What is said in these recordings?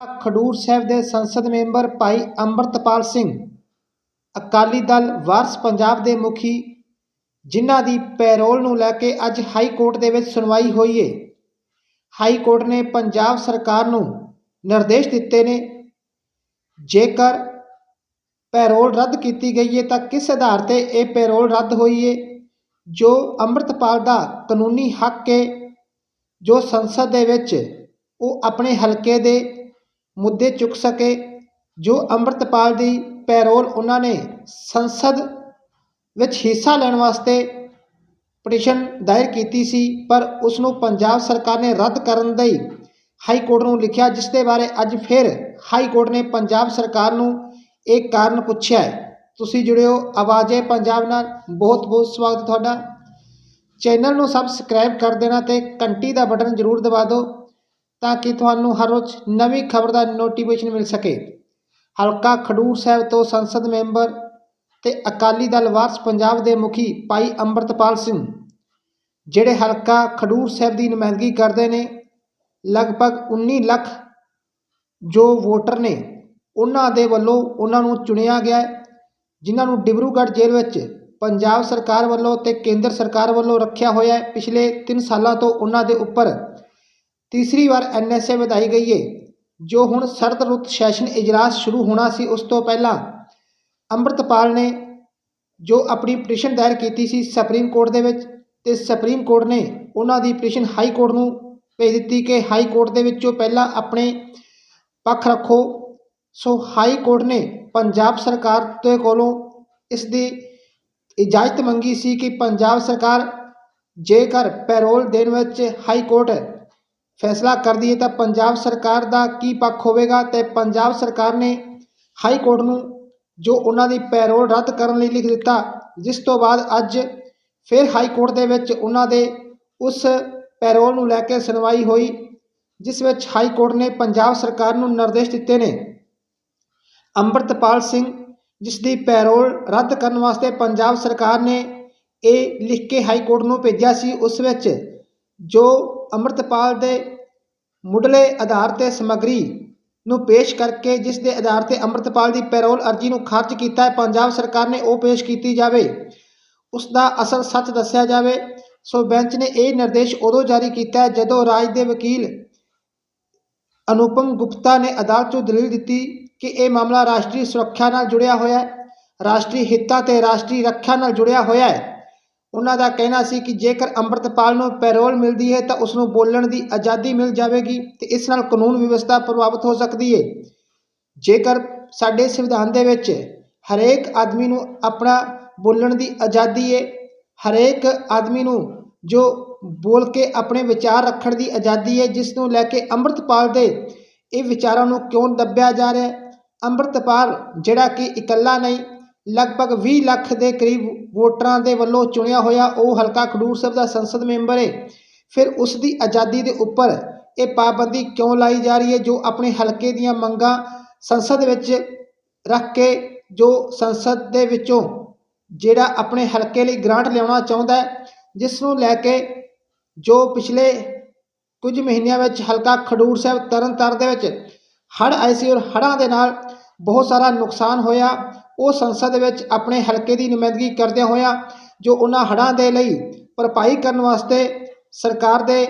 ਖਡੂਰ ਸਾਹਿਬ ਦੇ ਸੰਸਦ ਮੈਂਬਰ ਭਾਈ ਅੰਮ੍ਰਿਤਪਾਲ ਸਿੰਘ, ਅਕਾਲੀ ਦਲ ਵਾਰਸ ਪੰਜਾਬ ਦੇ ਮੁਖੀ, ਜਿਨ੍ਹਾਂ ਦੀ ਪੈਰੋਲ ਨੂੰ ਲੈ ਕੇ ਅੱਜ ਹਾਈ ਕੋਰਟ ਦੇ ਵਿੱਚ ਸੁਣਵਾਈ ਹੋਈ ਏ। ਹਾਈ ਕੋਰਟ ਨੇ ਪੰਜਾਬ ਸਰਕਾਰ ਨੂੰ ਨਿਰਦੇਸ਼ ਦਿੱਤੇ ਨੇ, ਜੇਕਰ ਪੈਰੋਲ ਰੱਦ ਕੀਤੀ ਗਈ ਹੈ ਤਾਂ ਕਿਸ ਆਧਾਰ ਤੇ ਇਹ ਪੈਰੋਲ ਰੱਦ ਹੋਈ ਹੈ ਜੋ ਅੰਮ੍ਰਿਤਪਾਲ ਦਾ ਕਾਨੂੰਨੀ ਹੱਕ ਹੈ ਜੋ ਸੰਸਦ ਦੇ ਵਿੱਚ ਉਹ ਆਪਣੇ ਹਲਕੇ ਦੇ ਮੁੱਦੇ ਚੁੱਕ ਸਕੇ, ਜੋ ਅੰਮ੍ਰਿਤਪਾਲ ਦੀ ਪੈਰੋਲ ਉਹਨਾਂ ਨੇ ਸੰਸਦ ਵਿੱਚ ਹਿੱਸਾ ਲੈਣ ਵਾਸਤੇ ਪਟੀਸ਼ਨ ਦਾਇਰ ਕੀਤੀ ਸੀ, ਪਰ ਉਸ ਨੂੰ ਪੰਜਾਬ ਸਰਕਾਰ ਨੇ ਰੱਦ ਕਰਨ ਲਈ ਹਾਈ ਕੋਰਟ ਨੂੰ ਲਿਖਿਆ, ਜਿਸ ਦੇ ਬਾਰੇ ਅੱਜ ਫਿਰ ਹਾਈ ਕੋਰਟ ਨੇ ਪੰਜਾਬ ਸਰਕਾਰ ਨੂੰ ਇਹ ਕਾਰਨ ਪੁੱਛਿਆ ਹੈ। ਤੁਸੀਂ ਜੁੜਿਓ ਹੋ ਆਵਾਜ਼ੇ ਪੰਜਾਬ ਨਾਲ। ਬਹੁਤ ਬਹੁਤ ਸਵਾਗਤ ਤੁਹਾਡਾ। ਚੈਨਲ ਨੂੰ ਸਬਸਕ੍ਰਾਈਬ ਕਰ ਦੇਣਾ ਤੇ ਘੰਟੀ ਦਾ ਬਟਨ ਜ਼ਰੂਰ ਦਬਾ ਦਿਓ। ਤਾਂ ਕਿ ਤੁਹਾਨੂੰ ਹਰ ਰੋਜ਼ ਨਵੀਂ ਖਬਰ ਦਾ ਨੋਟੀਫਿਕੇਸ਼ਨ ਮਿਲ ਸਕੇ। ਹਲਕਾ ਖਡੂਰ ਸਾਹਿਬ ਤੋਂ ਸੰਸਦ ਮੈਂਬਰ ਤੇ ਅਕਾਲੀ ਦਲ ਵਾਰਸ ਪੰਜਾਬ ਦੇ ਮੁਖੀ ਭਾਈ ਅੰਮ੍ਰਿਤਪਾਲ ਸਿੰਘ, ਜਿਹੜੇ ਹਲਕਾ ਖਡੂਰ ਸਾਹਿਬ ਦੀ ਨੁਮਾਇੰਦਗੀ ਕਰਦੇ ਨੇ, ਲਗਭਗ 19 ਲੱਖ ਜੋ ਵੋਟਰ ਨੇ, ਉਹਨਾਂ ਦੇ ਵੱਲੋਂ ਉਹਨਾਂ ਨੂੰ ਚੁਣਿਆ ਗਿਆ ਜਿਨ੍ਹਾਂ ਨੂੰ ਡਿਬਰੂਗੜ੍ਹ ਜੇਲ੍ਹ ਵਿੱਚ ਪੰਜਾਬ ਸਰਕਾਰ ਵੱਲੋਂ ਤੇ ਕੇਂਦਰ ਸਰਕਾਰ ਵੱਲੋਂ ਰੱਖਿਆ ਹੋਇਆ ਪਿਛਲੇ 3 ਸਾਲਾਂ ਤੋਂ ਉਹਨਾਂ ਦੇ ਉੱਪਰ ਤੀਸਰੀ ਵਾਰ ਐਨਐਸਏ ਵਧਾਈ ਗਈ ਹੈ ਜੋ ਹੁਣ ਸਰਦ ਰੁੱਤ ਸੈਸ਼ਨ ਇਜਲਾਸ ਸ਼ੁਰੂ ਹੋਣਾ ਸੀ ਉਸ ਤੋਂ ਪਹਿਲਾਂ। ਅੰਮ੍ਰਿਤਪਾਲ ਨੇ ਜੋ ਆਪਣੀ ਪਟੀਸ਼ਨ ਦਾਇਰ ਕੀਤੀ ਸੀ ਸੁਪਰੀਮ ਕੋਰਟ ਦੇ ਵਿੱਚ, ਤੇ ਸੁਪਰੀਮ ਕੋਰਟ ਨੇ ਉਹਨਾਂ ਦੀ ਪਟੀਸ਼ਨ ਹਾਈ ਕੋਰਟ ਨੂੰ ਭੇਜ ਦਿੱਤੀ ਕਿ ਹਾਈ ਕੋਰਟ ਦੇ ਵਿੱਚੋਂ ਪਹਿਲਾਂ ਆਪਣੇ ਪੱਖ ਰੱਖੋ। ਸੋ ਹਾਈ ਕੋਰਟ ਨੇ ਪੰਜਾਬ ਸਰਕਾਰ ਦੇ ਕੋਲੋਂ ਇਸ ਦੀ ਇਜਾਜ਼ਤ ਮੰਗੀ ਸੀ ਕਿ ਪੰਜਾਬ ਸਰਕਾਰ ਜੇਕਰ ਪੈਰੋਲ ਦੇਣ ਵਿੱਚ ਹਾਈ ਕੋਰਟ ਫੈਸਲਾ ਕਰਦੀ ਹੈ ਤਾਂ ਪੰਜਾਬ ਸਰਕਾਰ ਦਾ ਕੀ ਪੱਖ ਹੋਵੇਗਾ ਤੇ ਪੰਜਾਬ ਸਰਕਾਰ ਨੇ ਹਾਈ ਕੋਰਟ ਨੂੰ ਜੋ ਉਹਨਾਂ ਦੀ ਪੈਰੋਲ ਰੱਦ ਕਰਨ ਲਈ ਲਿਖ ਦਿੱਤਾ, ਜਿਸ ਤੋਂ ਬਾਅਦ ਅੱਜ ਫਿਰ ਹਾਈ ਕੋਰਟ ਦੇ ਵਿੱਚ ਉਹਨਾਂ ਦੇ ਉਸ ਪੈਰੋਲ ਨੂੰ ਲੈ ਕੇ ਸੁਣਵਾਈ ਹੋਈ, ਜਿਸ ਵਿੱਚ ਹਾਈ ਕੋਰਟ ਨੇ ਪੰਜਾਬ ਸਰਕਾਰ ਨੂੰ ਨਿਰਦੇਸ਼ ਦਿੱਤੇ ਨੇ। ਅੰਮ੍ਰਿਤਪਾਲ ਸਿੰਘ, ਜਿਸ ਦੀ ਪੈਰੋਲ ਰੱਦ ਕਰਨ ਵਾਸਤੇ ਪੰਜਾਬ ਸਰਕਾਰ ਨੇ ਇਹ ਲਿਖ ਕੇ ਹਾਈ ਕੋਰਟ ਨੂੰ ਭੇਜਿਆ ਸੀ, ਉਸ ਵਿੱਚ ਜੋ ਅੰਮ੍ਰਿਤਪਾਲ ਦੇ ਮੁੱਢਲੇ ਆਧਾਰ ਤੇ ਸਮੱਗਰੀ ਨੂੰ ਪੇਸ਼ ਕਰਕੇ ਜਿਸ ਦੇ ਆਧਾਰ ਤੇ ਅੰਮ੍ਰਿਤਪਾਲ ਦੀ ਪੈਰੋਲ ਅਰਜੀ ਨੂੰ ਖਾਰਜ ਕੀਤਾ ਹੈ, ਪੰਜਾਬ ਸਰਕਾਰ ਨੇ ਉਹ ਪੇਸ਼ ਕੀਤੀ ਜਾਵੇ। ਉਸ ਦਾ ਅਸਲ ਸੱਚ ਦੱਸਿਆ ਜਾਵੇ, ਸੋ ਬੈਂਚ ਨੇ ਇਹ ਨਿਰਦੇਸ਼ ਉਦੋਂ ਜਾਰੀ ਕੀਤਾ ਹੈ ਜਦੋਂ ਰਾਜ ਦੇ ਵਕੀਲ ਅਨੁਪਮ ਗੁਪਤਾ ਨੇ ਅਦਾਲਤ 'ਚ ਦਲੀਲ ਦਿੱਤੀ ਕਿ ਇਹ ਮਾਮਲਾ ਰਾਸ਼ਟਰੀ ਸੁਰੱਖਿਆ ਨਾਲ ਜੁੜਿਆ ਹੋਇਆ ਹੈ, ਰਾਸ਼ਟਰੀ ਹਿੱਤਾਂ ਤੇ ਰਾਸ਼ਟਰੀ ਰੱਖਿਆ ਨਾਲ ਜੁੜਿਆ ਹੋਇਆ ਹੈ। ਉਹਨਾਂ ਦਾ ਕਹਿਣਾ ਸੀ ਕਿ ਜੇਕਰ ਅੰਮ੍ਰਿਤਪਾਲ ਨੂੰ ਪੈਰੋਲ ਮਿਲਦੀ ਹੈ ਤਾਂ ਉਸ ਨੂੰ ਬੋਲਣ ਦੀ ਆਜ਼ਾਦੀ ਮਿਲ ਜਾਵੇਗੀ ਤੇ ਇਸ ਨਾਲ ਕਾਨੂੰਨ ਵਿਵਸਥਾ ਪ੍ਰਭਾਵਿਤ ਹੋ ਸਕਦੀ ਹੈ। ਜੇਕਰ ਸਾਡੇ ਸੰਵਿਧਾਨ ਦੇ ਵਿੱਚ ਹਰੇਕ ਆਦਮੀ ਨੂੰ ਆਪਣਾ ਬੋਲਣ ਦੀ ਆਜ਼ਾਦੀ ਹੈ, ਹਰੇਕ ਆਦਮੀ ਨੂੰ ਜੋ ਬੋਲ ਕੇ ਆਪਣੇ ਵਿਚਾਰ ਰੱਖਣ ਦੀ ਆਜ਼ਾਦੀ ਹੈ, ਜਿਸ ਨੂੰ ਲੈ ਕੇ ਅੰਮ੍ਰਿਤਪਾਲ ਦੇ ਇਹ ਵਿਚਾਰਾਂ ਨੂੰ ਕਿਉਂ ਦੱਬਿਆ ਜਾ ਰਿਹਾ ਹੈ? ਅੰਮ੍ਰਿਤਪਾਲ ਜਿਹੜਾ ਕਿ ਇਕੱਲਾ ਨਹੀਂ ਲਗਭਗ 20 ਲੱਖ ਦੇ ਕਰੀਬ ਵੋਟਰਾਂ ਦੇ ਵੱਲੋਂ ਚੁਣਿਆ ਹੋਇਆ ਉਹ ਹਲਕਾ ਖਡੂਰ ਸਾਹਿਬ ਦਾ ਸੰਸਦ ਮੈਂਬਰ ਹੈ ਫਿਰ ਉਸ ਦੀ ਆਜ਼ਾਦੀ ਦੇ ਉੱਪਰ ਇਹ ਪਾਬੰਦੀ ਕਿਉਂ ਲਾਈ ਜਾ ਰਹੀ ਹੈ ਜੋ ਆਪਣੇ ਹਲਕੇ ਦੀਆਂ ਮੰਗਾਂ ਸੰਸਦ ਵਿੱਚ ਰੱਖ ਕੇ ਜੋ ਸੰਸਦ ਦੇ ਵਿੱਚੋਂ ਜਿਹੜਾ ਆਪਣੇ ਹਲਕੇ ਲਈ ਗ੍ਰਾਂਟ ਲਿਆਉਣਾ ਚਾਹੁੰਦਾ ਹੈ, ਜਿਸ ਨੂੰ ਲੈ ਕੇ ਜੋ ਪਿਛਲੇ ਕੁਝ ਮਹੀਨਿਆਂ ਵਿੱਚ ਹਲਕਾ ਖਡੂਰ ਸਾਹਿਬ ਤਰਨਤਾਰਨ ਦੇ ਵਿੱਚ ਹੜ੍ਹ ਆਏ ਸੀ ਔਰ ਹੜ੍ਹਾਂ ਦੇ ਨਾਲ ਬਹੁਤ ਸਾਰਾ ਨੁਕਸਾਨ ਹੋਇਆ। ਉਹ ਸੰਸਦ ਵਿੱਚ ਆਪਣੇ ਹਲਕੇ ਦੀ ਨੁਮਾਇੰਦਗੀ ਕਰਦਿਆਂ ਹੋਇਆ ਜੋ ਉਹਨਾਂ ਹੜ੍ਹਾਂ ਦੇ ਲਈ ਭਰਪਾਈ ਕਰਨ ਵਾਸਤੇ ਸਰਕਾਰ ਦੇ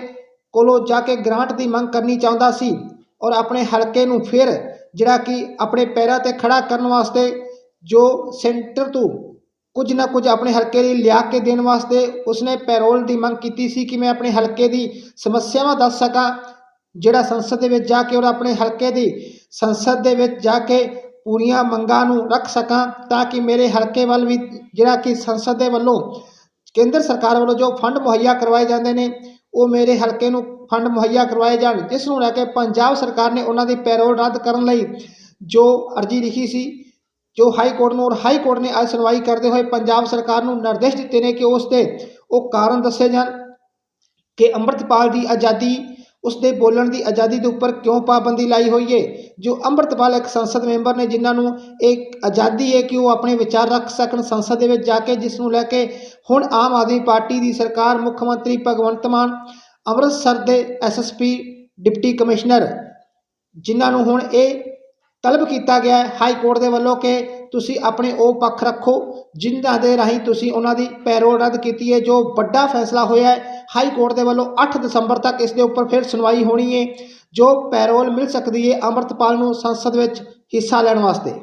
ਕੋਲੋਂ ਜਾ ਕੇ ਗ੍ਰਾਂਟ ਦੀ ਮੰਗ ਕਰਨੀ ਚਾਹੁੰਦਾ ਸੀ ਔਰ ਆਪਣੇ ਹਲਕੇ ਨੂੰ ਫਿਰ ਜਿਹੜਾ ਕਿ ਆਪਣੇ ਪੈਰਾਂ ਤੇ ਖੜਾ ਕਰਨ ਵਾਸਤੇ ਜੋ ਸੈਂਟਰ ਤੋਂ ਕੁਝ ਨਾ ਕੁਝ ਆਪਣੇ ਹਲਕੇ ਲਈ ਲਿਆ ਕੇ ਦੇਣ ਵਾਸਤੇ ਉਸਨੇ ਪੈਰੋਲ ਦੀ ਮੰਗ ਕੀਤੀ ਸੀ ਕਿ ਮੈਂ ਆਪਣੇ ਹਲਕੇ ਦੀ ਸਮੱਸਿਆਵਾਂ ਦੱਸ ਸਕਾਂ, ਜਿਹੜਾ ਸੰਸਦ ਦੇ ਵਿੱਚ ਜਾ ਕੇ ਔਰ ਆਪਣੇ ਹਲਕੇ ਦੀ ਸੰਸਦ ਦੇ ਵਿੱਚ ਜਾ ਕੇ ਪੂਰੀਆਂ ਮੰਗਾਂ ਨੂੰ ਰੱਖ ਸਕਾਂ ਤਾਂ ਕਿ ਮੇਰੇ ਹਲਕੇ ਵੱਲ ਵੀ, ਜਿਹੜਾ ਕਿ ਸੰਸਦ ਦੇ ਵੱਲੋਂ ਕੇਂਦਰ ਸਰਕਾਰ ਵੱਲੋਂ ਜੋ ਫੰਡ ਮੁਹੱਈਆ ਕਰਵਾਏ ਜਾਂਦੇ ਨੇ, ਉਹ ਮੇਰੇ ਹਲਕੇ ਨੂੰ ਫੰਡ ਮੁਹੱਈਆ ਕਰਵਾਏ ਜਾਣ। ਜਿਸ ਨੂੰ ਲੈ ਕੇ ਪੰਜਾਬ ਸਰਕਾਰ ਨੇ ਉਹਨਾਂ ਦੀ ਪੈਰੋਲ ਰੱਦ ਕਰਨ ਲਈ ਜੋ ਅਰਜੀ ਲਿਖੀ ਸੀ, ਜੋ ਹਾਈ ਕੋਰਟ ਨੂੰ, ਔਰ ਹਾਈ ਕੋਰਟ ਨੇ ਅੱਜ ਸੁਣਵਾਈ ਕਰਦੇ ਹੋਏ ਪੰਜਾਬ ਸਰਕਾਰ ਨੂੰ ਨਿਰਦੇਸ਼ ਦਿੱਤੇ ਨੇ ਕਿ ਉਸ 'ਤੇ ਉਹ ਕਾਰਨ ਦੱਸੇ ਜਾਣ ਕਿ ਅੰਮ੍ਰਿਤਪਾਲ ਦੀ ਆਜ਼ਾਦੀ ਉਸ ਦੇ ਬੋਲਣ ਦੀ ਆਜ਼ਾਦੀ ਦੇ ਉੱਪਰ ਕਿਉਂ ਪਾਬੰਦੀ ਲਾਈ ਹੋਈ ਹੈ ਜੋ ਅੰਮ੍ਰਿਤਪਾਲ ਇੱਕ ਸੰਸਦ ਮੈਂਬਰ ਨੇ, ਜਿਨ੍ਹਾਂ ਨੂੰ ਇਹ ਆਜ਼ਾਦੀ ਹੈ ਕਿ ਉਹ ਆਪਣੇ ਵਿਚਾਰ ਰੱਖ ਸਕਣ ਸੰਸਦ ਦੇ ਵਿੱਚ ਜਾ ਕੇ, ਜਿਸ ਨੂੰ ਲੈ ਕੇ ਹੁਣ ਆਮ ਆਦਮੀ ਪਾਰਟੀ ਦੀ ਸਰਕਾਰ, ਮੁੱਖ ਮੰਤਰੀ ਭਗਵੰਤ ਮਾਨ, ਅੰਮ੍ਰਿਤਸਰ ਦੇ ਐਸਐਸਪੀ ਡਿਪਟੀ ਕਮਿਸ਼ਨਰ, ਜਿਨ੍ਹਾਂ ਨੂੰ ਹੁਣ ਇਹ ਤਲਬ ਕੀਤਾ ਗਿਆ ਹੈ ਹਾਈ ਕੋਰਟ ਦੇ ਵੱਲੋਂ ਕਿ ਤੁਸੀਂ ਆਪਣੇ ਉਹ ਪੱਖ ਰੱਖੋ, ਜਿਨ੍ਹਾਂ ਦੇ ਰਾਹੀਂ ਤੁਸੀਂ ਉਹਨਾਂ ਦੀ ਪੈਰੋਲ ਰੱਦ ਕੀਤੀ ਹੈ ਜੋ ਵੱਡਾ ਫੈਸਲਾ ਹੋਇਆ ਹੈ। ਹਾਈ ਕੋਰਟ ਦੇ ਵੱਲੋਂ 8 ਦਸੰਬਰ ਤੱਕ ਇਸ ਦੇ ਉੱਪਰ ਫਿਰ ਸੁਣਵਾਈ ਹੋਣੀ ਹੈ ਜੋ ਪੈਰੋਲ ਮਿਲ ਸਕਦੀ ਹੈ ਅੰਮ੍ਰਿਤਪਾਲ ਨੂੰ ਸੰਸਦ ਵਿੱਚ ਹਿੱਸਾ ਲੈਣ ਵਾਸਤੇ।